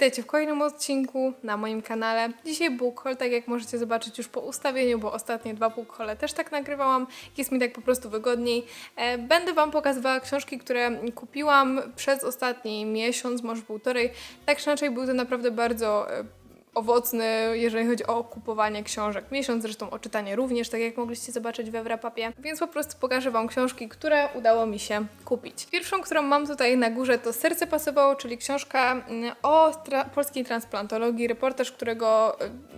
witajcie w kolejnym odcinku na moim kanale. Dzisiaj book haul, tak jak możecie zobaczyć już po ustawieniu, bo ostatnie dwa book też tak nagrywałam. Jest mi tak po prostu wygodniej. E, Będę Wam pokazywała książki, które kupiłam przez ostatni miesiąc, może półtorej. Tak czy inaczej był to naprawdę bardzo e, owocny, jeżeli chodzi o kupowanie książek. Miesiąc zresztą o czytanie również, tak jak mogliście zobaczyć we wrapapie. Więc po prostu pokażę Wam książki, które udało mi się kupić. Pierwszą, którą mam tutaj na górze to Serce pasowało, czyli książka mm, o tra- polskiej transplantologii, reportaż, którego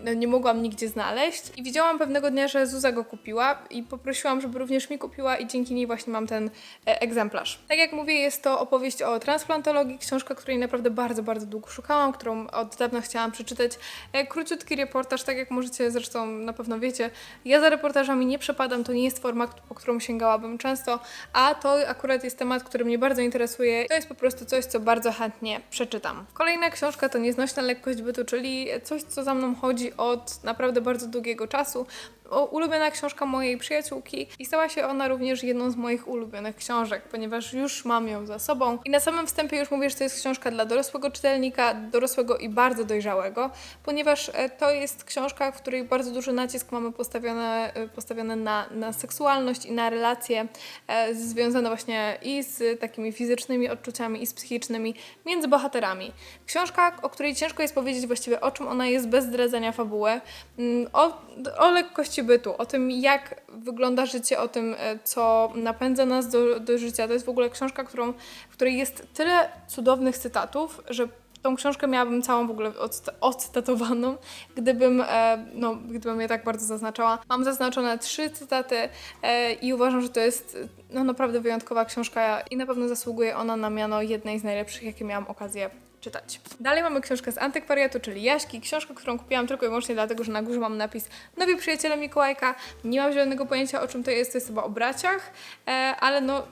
y, nie mogłam nigdzie znaleźć. I widziałam pewnego dnia, że Zuza go kupiła i poprosiłam, żeby również mi kupiła i dzięki niej właśnie mam ten e, egzemplarz. Tak jak mówię, jest to opowieść o transplantologii, książka, której naprawdę bardzo, bardzo długo szukałam, którą od dawna chciałam przeczytać. E, Króciutki reportaż, tak jak możecie zresztą na pewno wiecie, ja za reportażami nie przepadam, to nie jest forma, po którą sięgałabym często, a to akurat jest temat, który mnie bardzo interesuje. To jest po prostu coś, co bardzo chętnie przeczytam. Kolejna książka to Nieznośna lekkość bytu, czyli coś, co za mną chodzi od naprawdę bardzo długiego czasu. O, ulubiona książka mojej przyjaciółki i stała się ona również jedną z moich ulubionych książek, ponieważ już mam ją za sobą. I na samym wstępie już mówię, że to jest książka dla dorosłego czytelnika, dorosłego i bardzo dojrzałego, ponieważ e, to jest książka, w której bardzo duży nacisk mamy postawiony, e, postawiony na, na seksualność i na relacje e, związane właśnie i z takimi fizycznymi odczuciami i z psychicznymi między bohaterami. Książka, o której ciężko jest powiedzieć właściwie o czym ona jest bez zdradzania fabuły, mm, o, o lekkości bytu, o tym jak wygląda życie, o tym co napędza nas do, do życia. To jest w ogóle książka, którą, w której jest tyle cudownych cytatów, że tą książkę miałabym całą w ogóle odcytatowaną, gdybym, e, no, gdybym je tak bardzo zaznaczała. Mam zaznaczone trzy cytaty e, i uważam, że to jest no, naprawdę wyjątkowa książka i na pewno zasługuje ona na miano jednej z najlepszych, jakie miałam okazję czytać. Dalej mamy książkę z antykwariatu, czyli Jaśki. Książkę, którą kupiłam tylko i wyłącznie dlatego, że na górze mam napis Nowi przyjaciele Mikołajka. Nie mam żadnego pojęcia o czym to jest, to jest chyba o braciach, e, ale no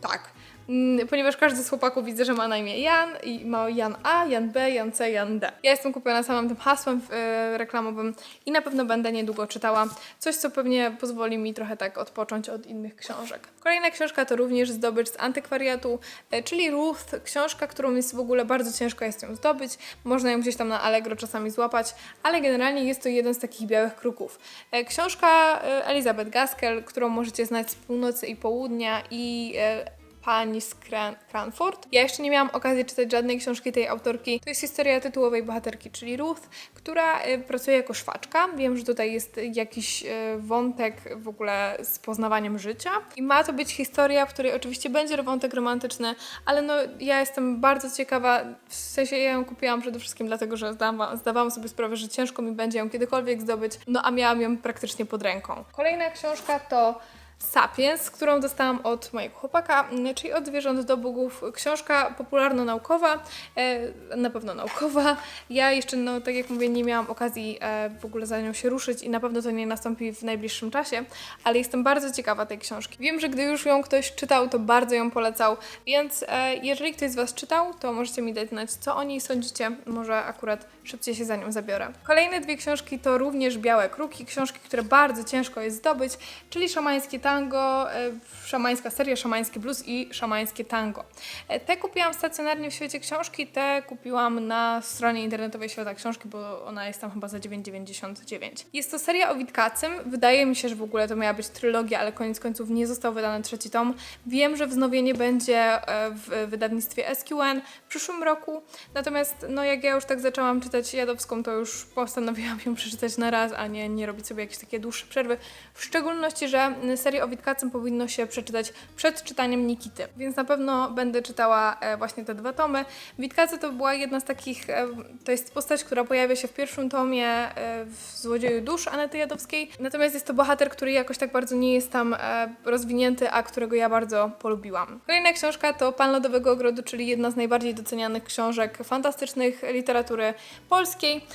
tak. Mm, Ponieważ każdy z chłopaków widzę, że ma na imię Jan i ma Jan A, Jan B, Jan C, Jan D. Ja jestem kupiona samym tym hasłem e, reklamowym i na pewno będę niedługo czytała coś, co pewnie pozwoli mi trochę tak odpocząć od innych książek. Kolejna książka to również zdobycz z antykwariatu, e, czyli Ruth, książka, którą jest w ogóle bardzo ciężko jest ją zdobyć. Można ją gdzieś tam na Allegro czasami złapać, ale generalnie jest to jeden z takich białych kruków. E, Książka e, Elizabeth Gaskell, którą możecie znać z północy i południa i e, pani z Cran- Cranford. Ja jeszcze nie miałam okazji czytać żadnej książki tej autorki. To jest historia tytułowej bohaterki, czyli Ruth, która y, pracuje jako szwaczka. Wiem, że tutaj jest jakiś y, wątek w ogóle z poznawaniem życia. I ma to być historia, w której oczywiście będzie wątek romantyczny, ale no ja jestem bardzo ciekawa, w sensie ja ją kupiłam przede wszystkim dlatego, że zdawałam, zdawałam sobie sprawę, że ciężko mi będzie ją kiedykolwiek zdobyć, no a miałam ją praktycznie pod ręką. Kolejna książka to Sapiens, którą dostałam od mojego chłopaka, mm, czyli od zwierząt do bogów. Książka popularno-naukowa, e, na pewno naukowa. Ja jeszcze, no tak jak mówię, nie miałam okazji e, w ogóle za nią się ruszyć i na pewno to nie nastąpi w najbliższym czasie, ale jestem bardzo ciekawa tej książki. Wiem, że gdy już ją ktoś czytał, to bardzo ją polecał, więc e, jeżeli ktoś z Was czytał, to możecie mi dać znać, co o niej sądzicie. Może akurat szybciej się za nią zabiorę. Kolejne dwie książki to również Białe Kruki, książki, które bardzo ciężko jest zdobyć, czyli Szamańskie Tango, e, szamańska seria, Szamański Blues i Szamańskie Tango. E, Te kupiłam stacjonarnie w świecie książki, te kupiłam na stronie internetowej Świata Książki, bo ona jest tam chyba za 9,99. Jest to seria o Witkacym. Wydaje mi się, że w ogóle to miała być trylogia, ale koniec końców nie został wydany trzeci tom. Wiem, że wznowienie będzie e, w wydawnictwie SQN w przyszłym roku. Natomiast no jak ja już tak zaczęłam czytać Jadowską, to już postanowiłam ją przeczytać na raz, a nie, nie robić sobie jakieś takie dłuższe przerwy. W szczególności, że mm, o Witkacym powinno się przeczytać przed czytaniem Nikity. Więc na pewno będę czytała e, właśnie te dwa tomy. Witkacy to była jedna z takich, e, to jest postać, która pojawia się w pierwszym tomie e, w Złodzieju Dusz Anety Jadowskiej. Natomiast jest to bohater, który jakoś tak bardzo nie jest tam rozwinięty, a którego ja bardzo polubiłam. Kolejna książka to Pan Lodowego Ogrodu, czyli jedna z najbardziej docenianych książek fantastycznych literatury polskiej.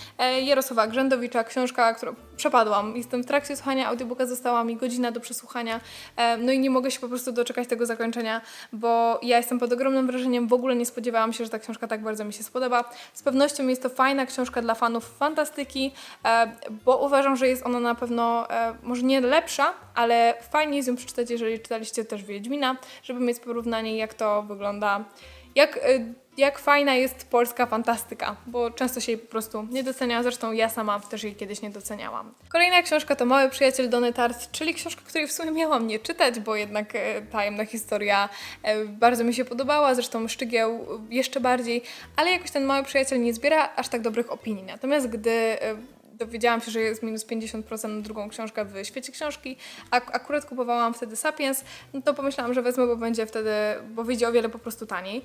Jarosława Grzędowicza, książka, którą przepadłam. Jestem w trakcie słuchania audiobooka, została mi godzina do przesłuchania. No i nie mogę się po prostu doczekać tego zakończenia, bo ja jestem pod ogromnym wrażeniem. W ogóle nie spodziewałam się, że ta książka tak bardzo mi się spodoba. Z pewnością jest to fajna książka dla fanów fantastyki, bo uważam, że jest ona na pewno może nie lepsza, ale fajnie jest ją przeczytać, jeżeli czytaliście też Wiedźmina, żeby mieć porównanie, jak to wygląda jak, y, jak fajna jest polska fantastyka, bo często się jej po prostu nie docenia, zresztą ja sama też jej kiedyś nie doceniałam. Kolejna książka to Mały Przyjaciel Dony Tart, czyli książka, której w sumie miałam nie czytać, bo jednak e, tajemna historia e, bardzo mi się podobała, zresztą Szczygieł jeszcze bardziej, ale jakoś ten Mały Przyjaciel nie zbiera aż tak dobrych opinii. Natomiast gdy e, dowiedziałam się, że jest minus 50% na drugą książkę w świecie książki. Ak- akurat kupowałam wtedy Sapiens, no to pomyślałam, że wezmę, bo będzie wtedy, bo wyjdzie o wiele po prostu taniej.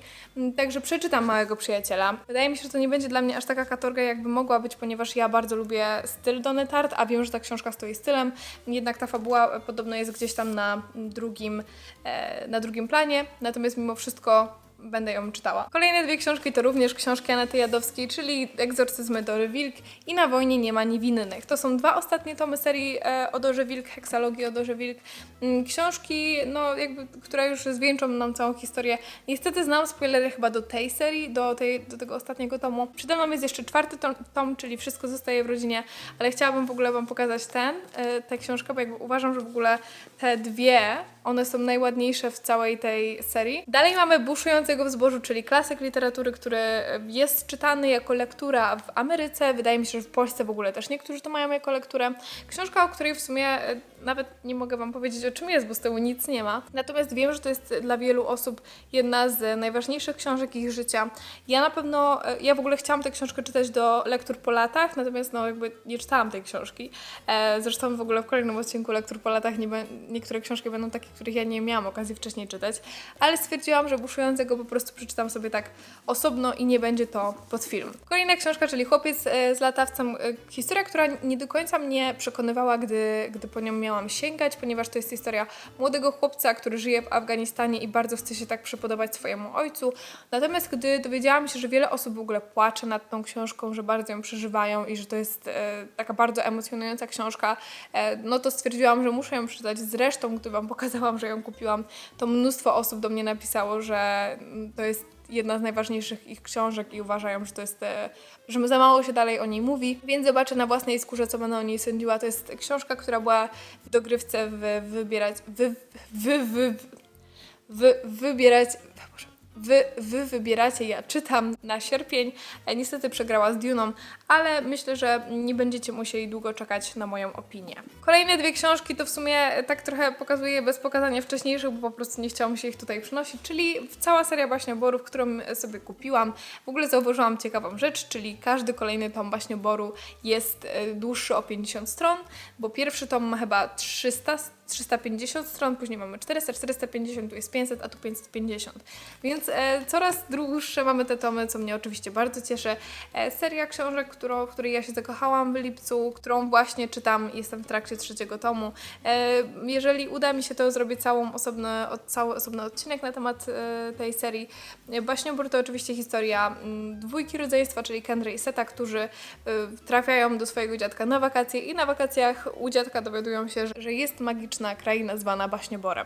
Także przeczytam Małego Przyjaciela. Wydaje mi się, że to nie będzie dla mnie aż taka katorga, jakby mogła być, ponieważ ja bardzo lubię styl Dony Tart, a wiem, że ta książka stoi stylem. Jednak ta fabuła e, podobno jest gdzieś tam na drugim, e, na drugim planie, natomiast mimo wszystko będę ją czytała. Kolejne dwie książki to również książki Anety Jadowskiej, czyli Egzorcyzmy Dory Wilk i Na wojnie nie ma niewinnych. To są dwa ostatnie tomy serii e, o Dorze Wilk, Heksalogii o Dorze Wilk. Mm, Książki, no jakby, które już zwieńczą nam całą historię. Niestety znam spoilery chyba do tej serii, do, tej, do tego ostatniego tomu. Przede mną jest jeszcze czwarty tom, tom, czyli Wszystko zostaje w rodzinie, ale chciałabym w ogóle Wam pokazać ten, e, tę książkę, bo jakby uważam, że w ogóle te dwie, one są najładniejsze w całej tej serii. Dalej mamy Buszującego w zbożu, czyli klasyk literatury, który jest czytany jako lektura w Ameryce. Wydaje mi się, że w Polsce w ogóle też niektórzy to mają jako lekturę. Książka, o której w sumie nawet nie mogę Wam powiedzieć o czym jest, bo z tyłu nic nie ma. Natomiast wiem, że to jest dla wielu osób jedna z najważniejszych książek ich życia. Ja na pewno, e, ja w ogóle chciałam tę książkę czytać do lektur po latach, natomiast no jakby nie czytałam tej książki. E, Zresztą w ogóle w kolejnym odcinku lektur po latach nie, niektóre książki będą takie, których ja nie miałam okazji wcześniej czytać, ale stwierdziłam, że buszującego po prostu przeczytam sobie tak osobno i nie będzie to pod film. Kolejna książka, czyli Chłopiec e, z latawcem. Historia, która nie do końca mnie przekonywała, gdy, gdy po nią miałam sięgać, ponieważ to jest historia młodego chłopca, który żyje w Afganistanie i bardzo chce się tak przypodobać swojemu ojcu. Natomiast gdy dowiedziałam się, że wiele osób w ogóle płacze nad tą książką, że bardzo ją przeżywają i że to jest e, taka bardzo emocjonująca książka, e, no to stwierdziłam, że muszę ją przeczytać. Zresztą, gdy Wam pokazałam, że ją kupiłam, to mnóstwo osób do mnie napisało, że to jest jedna z najważniejszych ich książek i uważają, że to jest, e, że za mało się dalej o niej mówi, więc zobaczę na własnej skórze, co będę o niej sądziła. To jest książka, która była w dogrywce w wybierać, wy, wy, wy, wy, wybierać, Boże, Wy, wy wybieracie, ja czytam na sierpień. E, Niestety przegrała z Duną, ale myślę, że nie będziecie musieli długo czekać na moją opinię. Kolejne dwie książki to w sumie tak trochę pokazuję bez pokazania wcześniejszych, bo po prostu nie chciałam się ich tutaj przynosić, czyli cała seria baśnioborów, którą sobie kupiłam. W ogóle zauważyłam ciekawą rzecz, czyli każdy kolejny tom baśnioboru jest e, dłuższy o 50 stron, bo pierwszy tom ma chyba 300 350 stron, później mamy 400, 450, tu jest 500, a tu 550. Więc e, coraz dłuższe mamy te tomy, co mnie oczywiście bardzo cieszy. E, seria książek, którą, w której ja się zakochałam w lipcu, którą właśnie czytam, jestem w trakcie trzeciego tomu. E, jeżeli uda mi się to, zrobię całą osobny, od, cały osobny odcinek na temat e, tej serii. E, Baśniobór to oczywiście historia mm, dwójki rodzeństwa, czyli Kendry i Seta, którzy e, trafiają do swojego dziadka na wakacje i na wakacjach u dziadka dowiadują się, że, że jest magiczna kraina zwana Baśnioborem.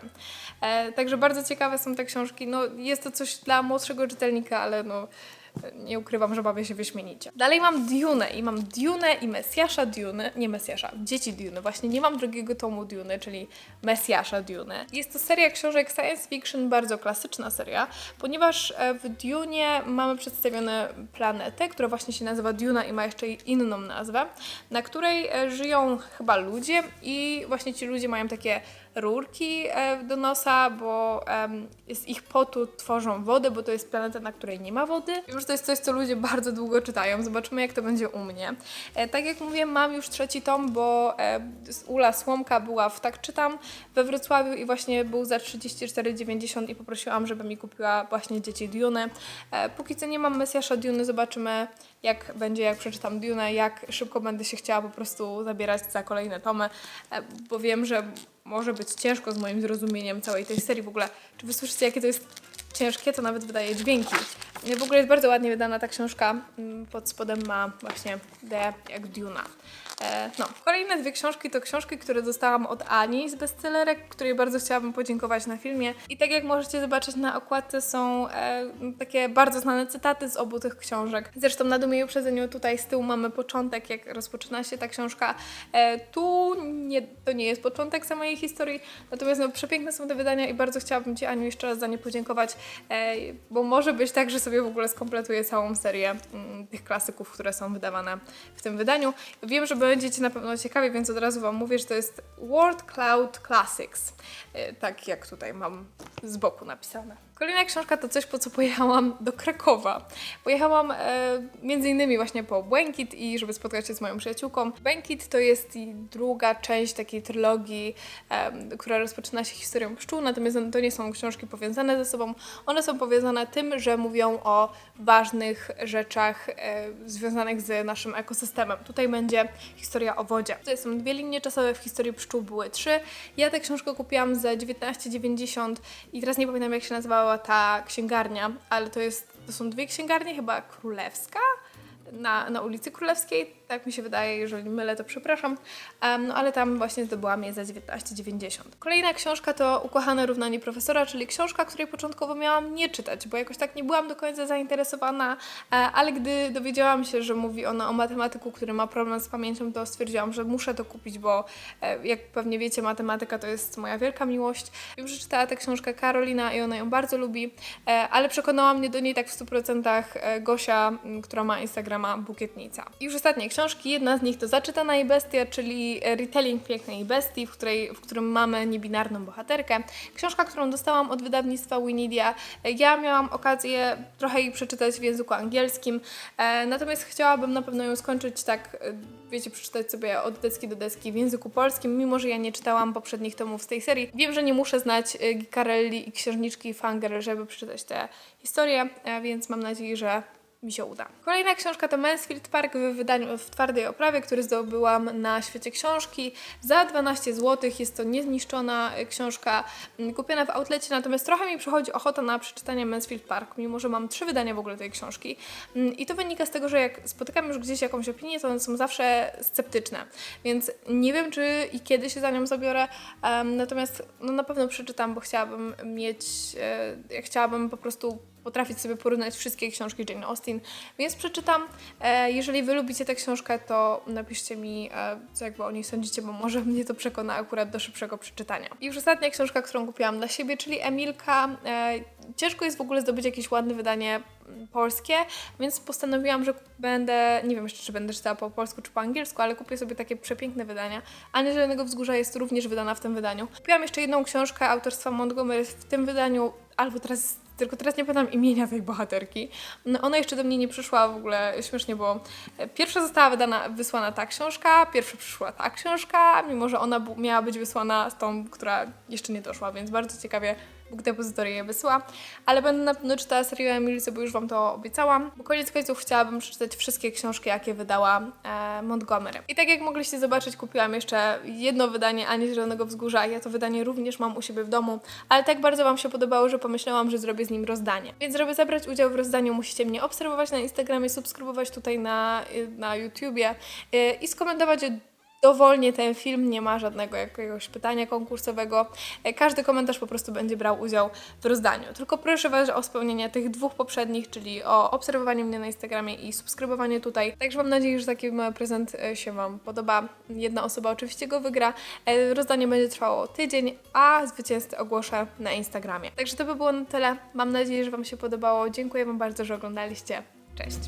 E, także bardzo ciekawe są te książki. No, jest to coś dla młodszego czytelnika, ale no, nie ukrywam, że bawię się wyśmienicie. Dalej mam Dune i mam Dune i Mesjasza Dune, nie Mesjasza, Dzieci Dune. Właśnie nie mam drugiego tomu Dune, czyli Mesjasza Dune. Jest to seria książek science fiction, bardzo klasyczna seria, ponieważ e, w Dune mamy przedstawione planetę, która właśnie się nazywa Duna i ma jeszcze inną nazwę, na której e, żyją chyba ludzie i właśnie ci ludzie mają takie rurki e, do nosa, bo z ich potu tworzą wodę, bo to jest planeta, na której nie ma wody. Już to jest coś, co ludzie bardzo długo czytają. Zobaczymy, jak to będzie u mnie. E, tak jak mówię, mam już trzeci tom, bo e, Ula Słomka była w Tak Czytam we Wrocławiu i właśnie był za 34,90 i poprosiłam, żeby mi kupiła właśnie Dzieci Dune. Póki co nie mam Mesjasza Dune, zobaczymy jak będzie, jak przeczytam Dune, jak szybko będę się chciała po prostu zabierać za kolejne tomy, bo wiem, że może być ciężko z moim zrozumieniem całej tej serii. W ogóle, czy wy słyszycie, jakie to jest ciężkie? To nawet wydaje dźwięki. W ogóle jest bardzo ładnie wydana ta książka. Mm, Pod spodem ma właśnie D jak Duna. E, No, kolejne dwie książki to książki, które dostałam od Ani z bestsellerek, której bardzo chciałabym podziękować na filmie. I tak jak możecie zobaczyć na okładce są e, takie bardzo znane cytaty z obu tych książek. Zresztą na Dumie i Uprzedzeniu tutaj z tyłu mamy początek, jak rozpoczyna się ta książka. E, tu nie, to nie jest początek samej historii, natomiast no, przepiękne są te wydania i bardzo chciałabym Ci Aniu jeszcze raz za nie podziękować, e, bo może być tak, że sobie w ogóle skompletuję całą serię mm, tych klasyków, które są wydawane w tym wydaniu. Wiem, że będziecie na pewno ciekawi, więc od razu Wam mówię, że to jest World Cloud Classics. E, tak jak tutaj mam z boku napisane. Kolejna książka to coś, po co pojechałam do Krakowa. Pojechałam e, między innymi właśnie po Błękit i żeby spotkać się z moją przyjaciółką. Błękit to jest druga część takiej trylogii, em, która rozpoczyna się historią pszczół, natomiast to nie są książki powiązane ze sobą. One są powiązane tym, że mówią o ważnych rzeczach e, związanych z naszym ekosystemem. Tutaj będzie historia o wodzie. Tutaj są dwie linie czasowe, w historii pszczół były trzy. Ja tę książkę kupiłam za 19,90 i teraz nie pamiętam jak się nazywała ta księgarnia, ale to jest, to są dwie księgarnie, chyba królewska na, na ulicy Królewskiej, tak mi się wydaje, jeżeli mylę, to przepraszam, Em, no ale tam właśnie zdobyłam je za 19,90. Kolejna książka to Ukochane równanie profesora, czyli książka, której początkowo miałam nie czytać, bo jakoś tak nie byłam do końca zainteresowana, e, ale gdy dowiedziałam się, że mówi ona o matematyku, który ma problem z pamięcią, to stwierdziłam, że muszę to kupić, bo e, jak pewnie wiecie, matematyka to jest moja wielka miłość. Że czytała tę książkę Karolina i ona ją bardzo lubi, e, ale przekonała mnie do niej tak w 100% e, Gosia, która ma Instagrama Bukietnica. I już ostatnie książki, jedna z nich to Zaczytana i Bestia, czyli retelling pięknej bestii, w, której, w którym mamy niebinarną bohaterkę. Książka, którą dostałam od wydawnictwa Winidia. Ja miałam okazję trochę jej przeczytać w języku angielskim, e, natomiast chciałabym na pewno ją skończyć tak, e, wiecie, przeczytać sobie od deski do deski w języku polskim, mimo że ja nie czytałam poprzednich tomów z tej serii. Wiem, że nie muszę znać e, Gicarelli i księżniczki Fanger, żeby przeczytać tę historię, więc mam nadzieję, że mi się uda. Kolejna książka to Mansfield Park w wydaniu w twardej oprawie, który zdobyłam na świecie książki za 12 zł. Jest to niezniszczona y, książka mm, kupiona w outlecie, natomiast trochę mi przychodzi ochota na przeczytanie Mansfield Park, mimo że mam trzy wydania w ogóle tej książki. Mm, I to wynika z tego, że jak spotykam już gdzieś jakąś opinię, to one są zawsze sceptyczne. Więc nie wiem, czy i kiedy się za nią zabiorę, em, natomiast no, na pewno przeczytam, bo chciałabym mieć, e, chciałabym po prostu potrafić sobie porównać wszystkie książki Jane Austen, więc przeczytam. E, jeżeli Wy lubicie tę książkę, to napiszcie mi, e, co jakby o niej sądzicie, bo może mnie to przekona akurat do szybszego przeczytania. I już ostatnia książka, którą kupiłam dla siebie, czyli Emilka. E, ciężko jest w ogóle zdobyć jakieś ładne wydanie mm, polskie, więc postanowiłam, że będę, nie wiem jeszcze, czy będę czytała po polsku, czy po angielsku, ale kupię sobie takie przepiękne wydania. Ania Zielonego Wzgórza jest również wydana w tym wydaniu. Kupiłam jeszcze jedną książkę autorstwa Montgomery w tym wydaniu, albo teraz tylko teraz nie pamiętam imienia tej bohaterki. No, ona jeszcze do mnie nie przyszła w ogóle śmiesznie, bo e, pierwsza została wydana, wysłana ta książka, pierwsza przyszła ta książka, mimo że ona miała być wysłana z tą, która jeszcze nie doszła, więc bardzo ciekawie Bóg depozytory je wysyła. Ale będę na pewno czytała serię Emilce, bo już Wam to obiecałam. Bo koniec końców chciałabym przeczytać wszystkie książki, jakie wydała e, Montgomery. I tak jak mogliście zobaczyć, kupiłam jeszcze jedno wydanie Ani Zielonego Wzgórza. Ja to wydanie również mam u siebie w domu, ale tak bardzo Wam się podobało, że pomyślałam, że zrobię z nim rozdanie. Więc żeby zabrać udział w rozdaniu, musicie mnie obserwować na Instagramie, subskrybować tutaj na, na YouTubie e, i skomentować dowolnie ten film, nie ma żadnego jakiegoś pytania konkursowego. E, Każdy komentarz po prostu będzie brał udział w rozdaniu. Tylko proszę Was o spełnienie tych dwóch poprzednich, czyli o obserwowanie mnie na Instagramie i subskrybowanie tutaj. Także mam nadzieję, że taki mały prezent e, się Wam podoba. Jedna osoba oczywiście go wygra. E, Rozdanie będzie trwało tydzień, a zwycięzcę ogłoszę na Instagramie. Także to by było na tyle. Mam nadzieję, że Wam się podobało. Dziękuję Wam bardzo, że oglądaliście. Cześć!